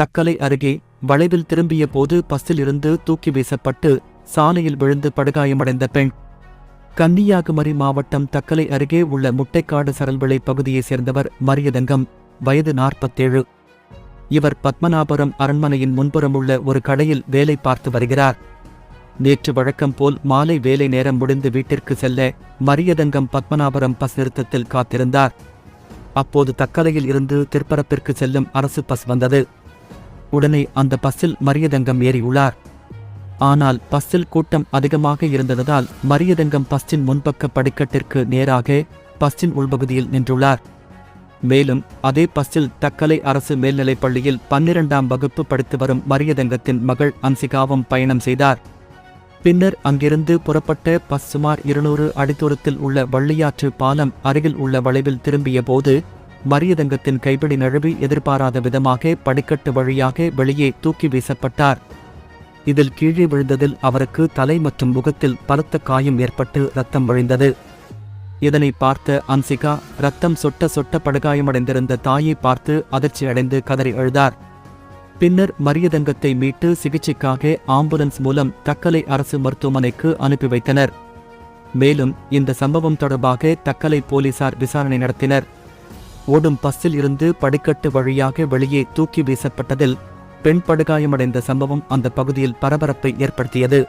தக்கலை அருகே வளைவில் திரும்பிய போது பஸ்ஸிலிருந்து தூக்கி வீசப்பட்டு சாலையில் விழுந்து படுகாயமடைந்த பெண். கன்னியாகுமரி மாவட்டம் தக்கலை அருகே உள்ள முட்டைக்காடு சரல்விளை பகுதியைச் சேர்ந்தவர் மரியதங்கம் வயது நாற்பத்தேழு. இவர் பத்மநாபுரம் அரண்மனையின் முன்புறமுள்ள ஒரு கடையில் வேலை பார்த்து வருகிறார். நேற்று வழக்கம் போல் மாலை வேலை நேரம் முடிந்து வீட்டிற்கு செல்ல மரியதங்கம் பத்மநாபுரம் பஸ் நிறுத்தத்தில் காத்திருந்தார். அப்போது தக்கலையில் இருந்து திருப்பரப்பிற்கு செல்லும் அரசு பஸ் வந்தது. உடனே அந்த பஸ்ஸில் மரியதங்கம் ஏறியுள்ளார். ஆனால் பஸ்ஸில் கூட்டம் அதிகமாக இருந்ததால் மரியதங்கம் பஸ்ஸின் முன்பக்க படிக்கட்டிற்கு நேராக பஸ்ஸின் உள்பகுதியில் நின்றுள்ளார். மேலும் அதே பஸ்ஸில் தக்கலை அரசு மேல்நிலைப் பள்ளியில் பன்னிரண்டாம் வகுப்பு படித்து வரும் மரியதங்கத்தின் மகள் அன்சிகாவும் பயணம் செய்தார். பின்னர் அங்கிருந்து புறப்பட்ட பஸ் சுமார் இருநூறு அடித்தூரத்தில் உள்ள வள்ளியாற்று பாலம் அருகில் உள்ள வளைவில் திரும்பிய போது மரியதங்கத்தின் கைப்பிடி நழுவி எதிர்பாராத விதமாக படிக்கட்டு வழியாக வெளியே தூக்கி வீசப்பட்டார். இதில் கீழே விழுந்ததில் அவருக்கு தலை மற்றும் முகத்தில் பலத்த காயம் ஏற்பட்டு ரத்தம் வழிந்தது. இதனை பார்த்த அன்சிகா ரத்தம் சொட்ட சொட்ட படுகாயமடைந்திருந்த தாயை பார்த்து அதிர்ச்சி அடைந்து கதறி அழுதார். பின்னர் மரியதங்கத்தை மீட்டு சிகிச்சைக்காக ஆம்புலன்ஸ் மூலம் தக்கலை அரசு மருத்துவமனைக்கு அனுப்பி வைத்தனர். மேலும் இந்த சம்பவம் தொடர்பாக தக்கலை போலீசார் விசாரணை நடத்தினர். ஓடும் பஸ்ஸில் இருந்து படிக்கட்டு வழியாக வெளியே தூக்கி வீசப்பட்டதில் பெண் படுகாயமடைந்த சம்பவம் அந்த பகுதியில் பரபரப்பை ஏற்படுத்தியது.